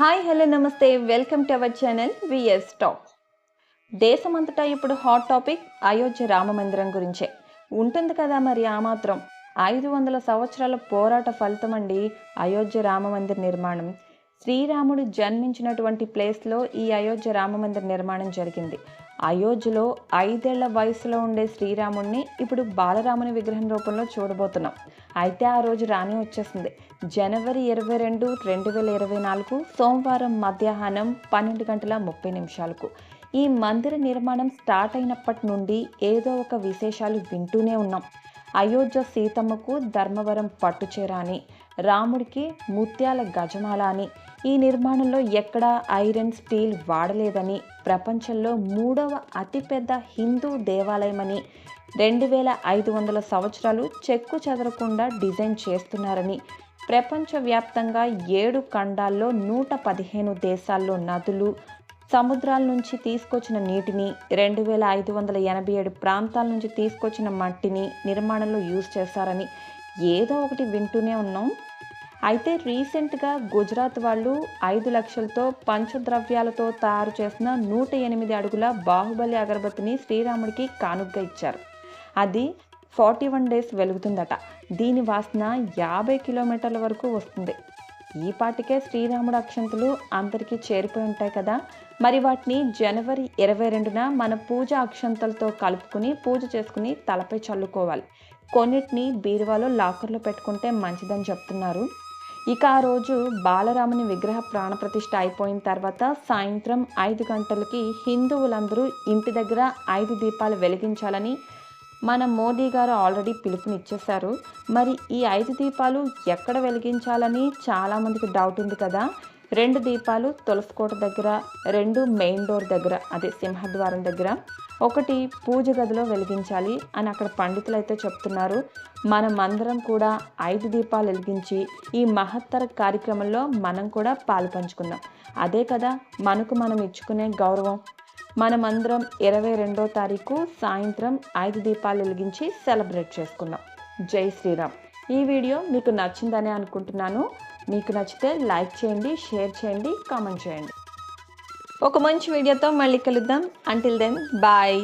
Hi hello నమస్తే. Welcome to our channel VS talk. దేశమంతటా ఇప్పుడు హాట్ టాపిక్ అయోధ్య రామ మందిరం గురించే. ఉంటుంది కదా మరి ఆ మాత్రం. ఐదు వందల సంవత్సరాల పోరాట ఫలితం అండి అయోధ్య రామ మందిర నిర్మాణం. శ్రీరాముడు జన్మించినటువంటి ప్లేస్లో ఈ అయోధ్య రామ మందిర నిర్మాణం జరిగింది. అయోధ్యలో ఐదేళ్ళ వయసులో ఉండే శ్రీరాముడిని ఇప్పుడు బాలరాముని విగ్రహం రూపంలో చూడబోతున్నాం. అయితే ఆ రోజు రాని వచ్చేసింది. జనవరి ఇరవై రెండు రెండు వేల ఇరవై నాలుగు సోమవారం మధ్యాహ్నం పన్నెండు గంటల ముప్పై నిమిషాలకు. ఈ మందిర నిర్మాణం స్టార్ట్ అయినప్పటి నుండి ఏదో ఒక విశేషాలు వింటూనే ఉన్నాం. అయోధ్య సీతమ్మకు ధర్మవరం పట్టుచేరా అని రాముడికి ముత్యాల గజమాల అని. ఈ నిర్మాణంలో ఎక్కడా ఐరన్ స్టీల్ వాడలేదని ప్రపంచంలో మూడవ అతిపెద్ద హిందూ దేవాలయమని రెండు వేల ఐదు వందల సంవత్సరాలు చెక్కు చెదరకుండా డిజైన్ చేస్తున్నారని ప్రపంచవ్యాప్తంగా ఏడు ఖండాల్లో నూట పదిహేను దేశాల్లో నదులు సముద్రాల నుంచి తీసుకొచ్చిన నీటిని రెండు వేల ఐదు వందల ఎనభై ఏడు ప్రాంతాల నుంచి తీసుకొచ్చిన మట్టిని నిర్మాణంలో యూజ్ చేస్తారని ఏదో ఒకటి వింటూనే ఉన్నాం. అయితే రీసెంట్గా గుజరాత్ వాళ్ళు ఐదు లక్షలతో పంచద్రవ్యాలతో తయారు చేసిన నూట ఎనిమిది అడుగుల బాహుబలి అగరబత్తిని శ్రీరాముడికి కానుగ్గా ఇచ్చారు. అది ఫార్టీ వన్ డేస్ వెలుగుతుందట. దీని వాసన యాభై కిలోమీటర్ల వరకు వస్తుంది. ఈ పాటికే శ్రీరాముడు అక్షంతులు అందరికీ చేరిపోయి ఉంటాయి కదా. మరి వాటిని జనవరి ఇరవై రెండున మన పూజ అక్షంతలతో కలుపుకుని పూజ చేసుకుని తలపై చల్లుకోవాలి. కొన్నిటిని బీరువాలో లాకర్లో పెట్టుకుంటే మంచిదని చెప్తున్నారు. ఇక ఆ రోజు బాలరాముని విగ్రహ ప్రాణప్రతిష్ఠ అయిపోయిన తర్వాత సాయంత్రం ఐదు గంటలకి హిందువులందరూ ఇంటి దగ్గర ఐదు దీపాలు వెలిగించాలని మన మోదీ గారు ఆల్రెడీ పిలుపునిచ్చేశారు. మరి ఈ ఐదు దీపాలు ఎక్కడ వెలిగించాలని చాలామందికి డౌట్ ఉంది కదా. రెండు దీపాలు తులసికోట దగ్గర రెండు మెయిన్ డోర్ దగ్గర అదే సింహద్వారం దగ్గర. ఒకటి పూజ గదిలో వెలిగించాలి అని అక్కడ పండితులు అయితే చెప్తున్నారు. మనమందరం కూడా ఐదు దీపాలు వెలిగించి ఈ మహత్తర కార్యక్రమంలో మనం కూడా పాలు పంచుకుందాం. అదే కదా మనకు మనం ఇచ్చుకునే గౌరవం. మనమందరం ఇరవై రెండో తారీఖు సాయంత్రం ఐదు దీపాలు వెలిగించి సెలబ్రేట్ చేసుకుందాం. జై శ్రీరామ్. ఈ వీడియో మీకు నచ్చిందనే అనుకుంటున్నాను. మీకు నచ్చితే లైక్ చేయండి షేర్ చేయండి కామెంట్ చేయండి. ఒక మంచి వీడియోతో మళ్ళీ కలుద్దాం. Until then bye